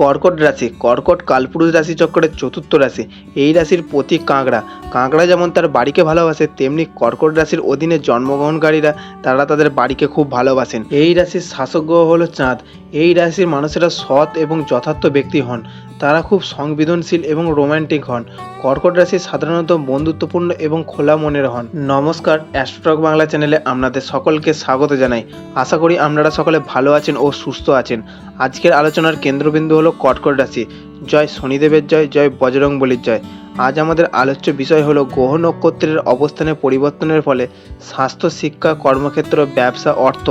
কর্কট রাশি, কর্কট কালপুরুষ রাশি চক্রের চতুর্থ রাশি, এই রাশির প্রতীক কাঁকড়া। কাঁকড়া যেমন তার বাড়িকে ভালোবাসে, তেমনি কর্কট রাশির অধীনে জন্মগ্রহণকারীরা, তারা তাদের বাড়িকে খুব ভালোবাসেন। এই রাশির শাসক গ্রহ হলো চাঁদ। এই রাশির মানুষেরা সৎ এবং যথার্থ ব্যক্তি হন। তারা খুব সংবেদনশীল এবং রোমান্টিক হন। কর্কট রাশি সাধারণত বন্ধুত্বপূর্ণ এবং খোলা মনের হন। নমস্কার অ্যাস্ট্রক বাংলা চ্যানেলে আপনাদের সকলকে স্বাগত জানাই। আশা করি আপনারা সকলে ভালো আছেন ও সুস্থ আছেন। আজকের আলোচনার কেন্দ্রবিন্দু হলো কর্কট রাশি। জয় শনিদেবের জয় জয় বজরং বলির জয়। আজ আমাদের আলোচ্য বিষয় হলো গ্রহ নক্ষত্রের অবস্থানের পরিবর্তনের ফলে স্বাস্থ্য, শিক্ষা, কর্মক্ষেত্র, ব্যবসা, অর্থ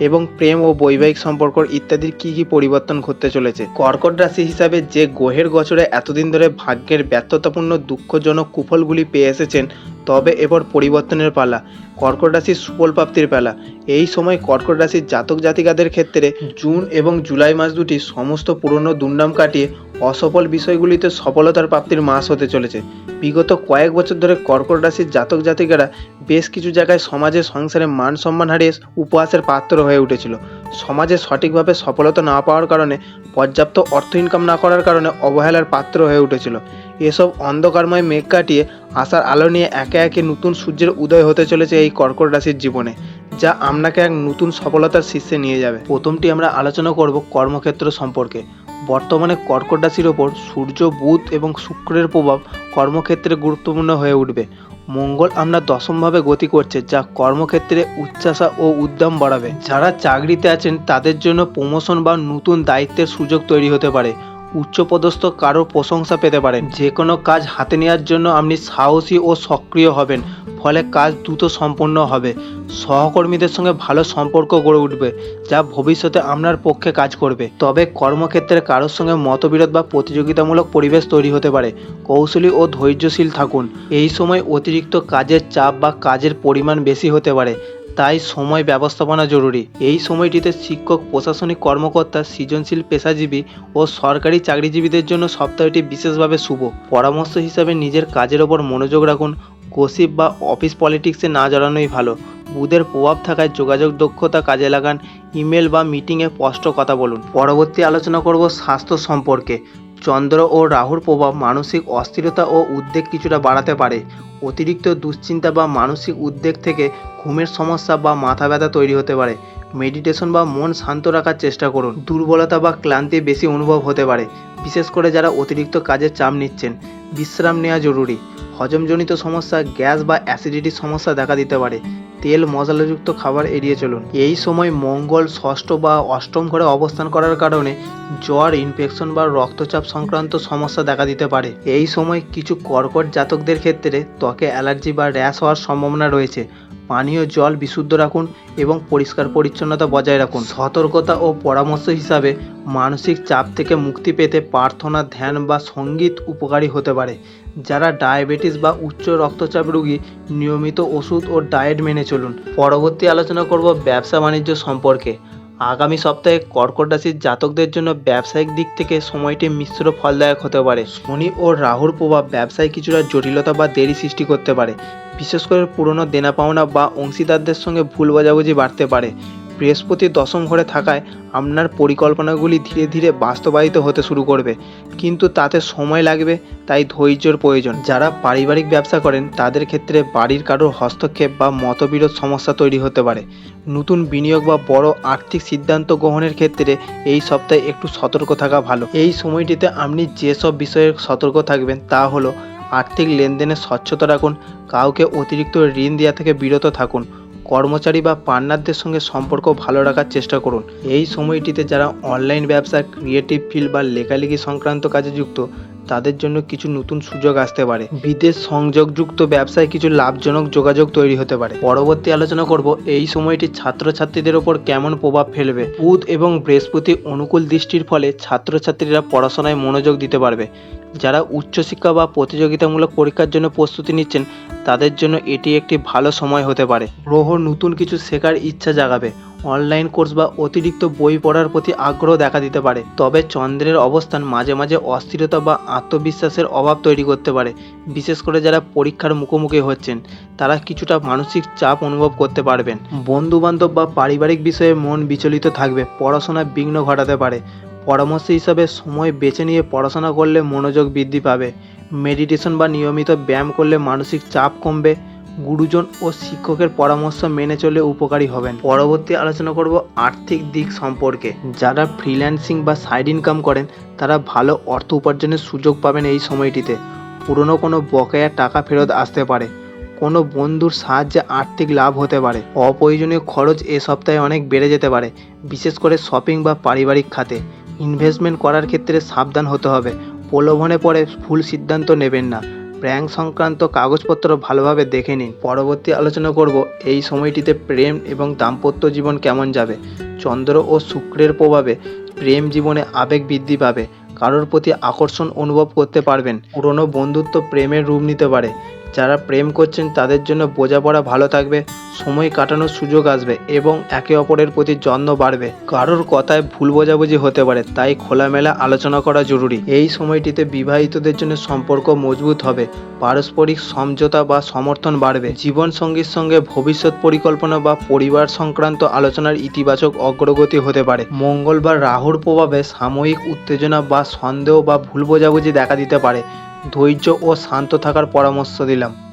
এবং প্রেম ও বৈবাহিক সম্পর্ক ইত্যাদির কি কি পরিবর্তন ঘটতে চলেছে? কর্কট রাশি হিসাবে যে গ্রহের গোচরে এতদিন ধরে ভাগ্যের ব্যর্থতাপূর্ণ, দুঃখজনক কুফলগুলি পেয়ে এসেছেন তবে এবার পরিবর্তনের পালা। কর্কট রাশির সুফল প্রাপ্তির পালা। এই সময় কর্কট রাশির জাতক জাতিকাদের ক্ষেত্রে জুন এবং জুলাই মাস দুটি সমস্ত পুরনো দুর্নাম কাটিয়ে অসফল বিষয়গুলিতে সফলতার প্রাপ্তির মাস হতে চলেছে। বিগত কয়েক বছর ধরে কর্কট রাশির জাতক জাতিকারা বেশ কিছু জায়গায় সমাজে সংসারে মান সম্মান হারিয়ে উপহাসের পাত্র হয়ে উঠেছিল। সমাজে সঠিকভাবে সফলতা না পাওয়ার কারণে পর্যাপ্ত অর্থ ইনকাম না করার কারণে অবহেলার পাত্র হয়ে উঠেছিল। এসব অন্ধকারময় মেঘ কাটিয়ে আসার আলো নিয়ে একে একে নতুন সূর্যের উদয় হতে চলেছে এই কর্কট রাশির জীবনে, যা আপনাকে এক নতুন সফলতার শীর্ষে নিয়ে যাবে। প্রথমটি আমরা আলোচনা করব কর্মক্ষেত্র সম্পর্কে। বর্তমানে কর্কট রাশির ওপর সূর্য, বুধ এবং শুক্রের প্রভাব কর্মক্ষেত্রে গুরুত্বপূর্ণ হয়ে উঠবে। মঙ্গল আমরা দশমভাবে গতি করছে, যা কর্মক্ষেত্রে উচ্চাসা ও উদ্যম বাড়াবে। যারা চাকরিতে আছেন, তাদের জন্য প্রমোশন বা নতুন দায়িত্বের সুযোগ তৈরি হতে পারে। উচ্চপদস্থ কারও প্রশংসা পেতে পারেন। যে কোনো কাজ হাতে নেওয়ার জন্য আপনি সাহসী ও সক্রিয় হবেন, ফলে কাজ দ্রুত সম্পন্ন হবে। সহকর্মীদের সঙ্গে ভালো সম্পর্ক গড়ে উঠবে, যা ভবিষ্যতে আপনার পক্ষে কাজ করবে। তবে কর্মক্ষেত্রে কারোর সঙ্গে মতবিরোধ বা প্রতিযোগিতামূলক পরিবেশ তৈরি হতে পারে। কৌশলী ও ধৈর্যশীল থাকুন। এই সময় অতিরিক্ত কাজের চাপ বা কাজের পরিমাণ বেশি হতে পারে তাই সময় ব্যবস্থাপনা জরুরি। এই সময়টিতে শিক্ষক, প্রশাসনিক কর্মকর্তা, সৃজনশীল পেশাজীবী ও সরকারি চাকরিজীবীদের জন্য সপ্তাহটি বিশেষভাবে শুভ। পরামর্শ হিসাবে নিজের কাজের ওপর মনোযোগ রাখুন। গসিপ বা অফিস পলিটিক্সে না জড়ানোই ভালো। বুধের প্রভাব থাকায় যোগাযোগ দক্ষতা কাজে লাগান। ইমেল বা মিটিংয়ে স্পষ্ট কথা বলুন। পরবর্তী আলোচনা করব স্বাস্থ্য সম্পর্কে। চন্দ্র ও রাহুর প্রভাব মানসিক অস্থিরতা ও উদ্বেগ কিছুটা বাড়াতে পারে। অতিরিক্ত দুশ্চিন্তা বা মানসিক উদ্বেগ থেকে ঘুমের সমস্যা বা মাথা ব্যথা তৈরি হতে পারে। মেডিটেশন বা মন শান্ত রাখার চেষ্টা করুন। দুর্বলতা বা ক্লান্তি বেশি অনুভব হতে পারে। বিশেষ করে যারা অতিরিক্ত কাজের চাপ নিচ্ছেন, বিশ্রাম নেওয়া জরুরি। হজমজনিত সমস্যা, গ্যাস বা অ্যাসিডিটির সমস্যা দেখা দিতে পারে। তেল মশলাযুক্ত খাবার এড়িয়ে চলুন। এই সময় মঙ্গল ষষ্ঠ বা অষ্টম ঘরে অবস্থান করার কারণে জ্বর ইনফেকশন বা রক্তচাপ সংক্রান্ত সমস্যা দেখা দিতে পারে। এই সময় কিছু কর্কট জাতকদের ক্ষেত্রে ত্বকে অ্যালার্জি বা র্যাশ হওয়ার সম্ভাবনা রয়েছে। পানীয় জল বিশুদ্ধ রাখুন এবং পরিষ্কার পরিচ্ছন্নতা বজায় রাখুন। সতর্কতা ও পরামর্শ হিসাবে মানসিক চাপ থেকে মুক্তি পেতে প্রার্থনা, ধ্যান বা সংগীত উপকারী হতে পারে। যারা ডায়াবেটিস বা উচ্চ রক্তচাপ রোগী, নিয়মিত ওষুধ ও ডায়েট মেনে চলুন। পরবর্তী আলোচনা করব ব্যবসা বাণিজ্য সম্পর্কে। আগামী সপ্তাহে কর্কট রাশির জাতকদের জন্য ব্যবসায়িক দিক থেকে সময়টি মিশ্র ফলদায়ক হতে পারে। শনি ও রাহুর প্রভাব ব্যবসায় কিছুটা জটিলতা বা দেরি সৃষ্টি করতে পারে। বিশেষ করে পুরনো দেনা পাওনা বা অংশীদারদের সঙ্গে ভুল বোঝাবুঝি বাড়তে পারে। বৃহস্পতি দশম ঘরে থাকায় আপনার পরিকল্পনাগুলি ধীরে ধীরে বাস্তবায়িত হতে শুরু করবে। কিন্তু তাতে সময় লাগবে, তাই ধৈর্যর প্রয়োজন। যারা পারিবারিক ব্যবসা করেন, তাদের ক্ষেত্রে বাড়ির কারোর হস্তক্ষেপ বা মতবিরোধ সমস্যা তৈরি হতে পারে। নতুন বিনিয়োগ বা বড় আর্থিক সিদ্ধান্ত গ্রহণের ক্ষেত্রে এই সপ্তাহে একটু সতর্ক থাকা ভালো। এই সময়টিতে আপনি যেসব বিষয়ে সতর্ক থাকবেন, তা হলো আর্থিক লেনদেনে স্বচ্ছতা রাখুন, কাউকে অতিরিক্ত ঋণ দেওয়া থেকে বিরত থাকুন কর্মচারী বা পার্টনারদের সঙ্গে সম্পর্ক ভালো রাখার চেষ্টা করুন। এই সময়টিতে যারা অনলাইন ব্যবসা ক্রিয়েটিভ ফিল্ড বা লেখালেখি সংক্রান্ত কাজে যুক্ত, তাদের জন্য কিছু নতুন সুযোগ আসতে পারে। বিদেশ সংযোগযুক্ত ব্যবসায় কিছু লাভজনক যোগাযোগ তৈরি হতে পারে। পরবর্তী আলোচনা করব এই সময়টি ছাত্রছাত্রীদের ওপর কেমন প্রভাব ফেলবে। বুধ এবং বৃহস্পতি অনুকূল দৃষ্টির ফলে ছাত্রছাত্রীরা পড়াশোনায় মনোযোগ দিতে পারবে। যারা উচ্চশিক্ষা বা প্রতিযোগিতামূলক পরীক্ষার জন্য প্রস্তুতি নিচ্ছেন, তাদের জন্য এটি একটি ভালো সময় হতে পারে। গ্রহ নতুন কিছু শেখার ইচ্ছা জাগাবে। অনলাইন কোর্স বা অতিরিক্ত বই পড়ার প্রতি আগ্রহ দেখা দিতে পারে। তবে চন্দ্রের অবস্থান মাঝে মাঝে অস্থিরতা বা আত্মবিশ্বাসের অভাব তৈরি করতে পারে। বিশেষ করে যারা পরীক্ষার মুখোমুখি হচ্ছেন, তারা কিছুটা মানসিক চাপ অনুভব করতে পারবেন। বন্ধু বান্ধব বা পারিবারিক বিষয়ে মন বিচলিত থাকবে। পড়াশোনায় বিঘ্ন ঘটাতে পারে। পরামর্শ হিসাবে সময় বেছে নিয়ে পড়াশোনা করলে মনোযোগ বৃদ্ধি পাবে। মেডিটেশন বা নিয়মিত ব্যায়াম করলে মানসিক চাপ কমবে। গুরুজন ও শিক্ষকের পরামর্শ মেনে চলে উপকারী হবেন। পরবর্তী আলোচনা করব আর্থিক দিক সম্পর্কে। যারা ফ্রিল্যান্সিং বা সাইড ইনকাম করেন, তারা ভালো অর্থ উপার্জনের সুযোগ পাবেন এই সময়টিতে। পুরনো কোনো বকেয়া টাকা ফেরত আসতে পারে। কোনো বন্ধুর সাহায্যে আর্থিক লাভ হতে পারে। অপ্রয়োজনীয় খরচ এ সপ্তাহে অনেক বেড়ে যেতে পারে, বিশেষ করে শপিং বা পারিবারিক খাতে। ইনভেস্টমেন্ট করার ক্ষেত্রে সাবধান হতে হবে। প্রলোভনে পড়ে ভুল সিদ্ধান্ত নেবেন না। ব্যাংক সংক্রান্ত কাগজপত্র ভালোভাবে দেখে নিন। পরবর্তী আলোচনা করব এই সময়টিতে প্রেম এবং দাম্পত্য জীবন কেমন যাবে। চন্দ্র ও শুক্রের প্রভাবে প্রেম জীবনে আবেগ বৃদ্ধি পাবে। কারোর প্রতি আকর্ষণ অনুভব করতে পারবেন। পুরনো বন্ধুত্ব প্রেমের রূপ নিতে পারে। যারা প্রেম করছেন তাদের জন্য বোঝাপড়া ভালো থাকবে, সময় কাটানোর সুযোগ আসবে এবং একে অপরের প্রতি যত্ন বাড়বে। কারোর কথায় ভুল বোঝাবুঝি হতে পারে, তাই খোলামেলা আলোচনা করা জরুরি। এই সময়টিতে বিবাহিতদের জন্য সম্পর্ক মজবুত হবে, পারস্পরিক সমঝোতা বা সমর্থন বাড়বে। জীবন সঙ্গীর সঙ্গে ভবিষ্যৎ পরিকল্পনা বা পরিবার সংক্রান্ত আলোচনার ইতিবাচক অগ্রগতি হতে পারে। মঙ্গলবার রাহুর প্রভাবে সাময়িক উত্তেজনা বা সন্দেহ বা ভুল বোঝাবুঝি দেখা দিতে পারে। ধৈর্য ও শান্ত থাকার পরামর্শ দিলাম।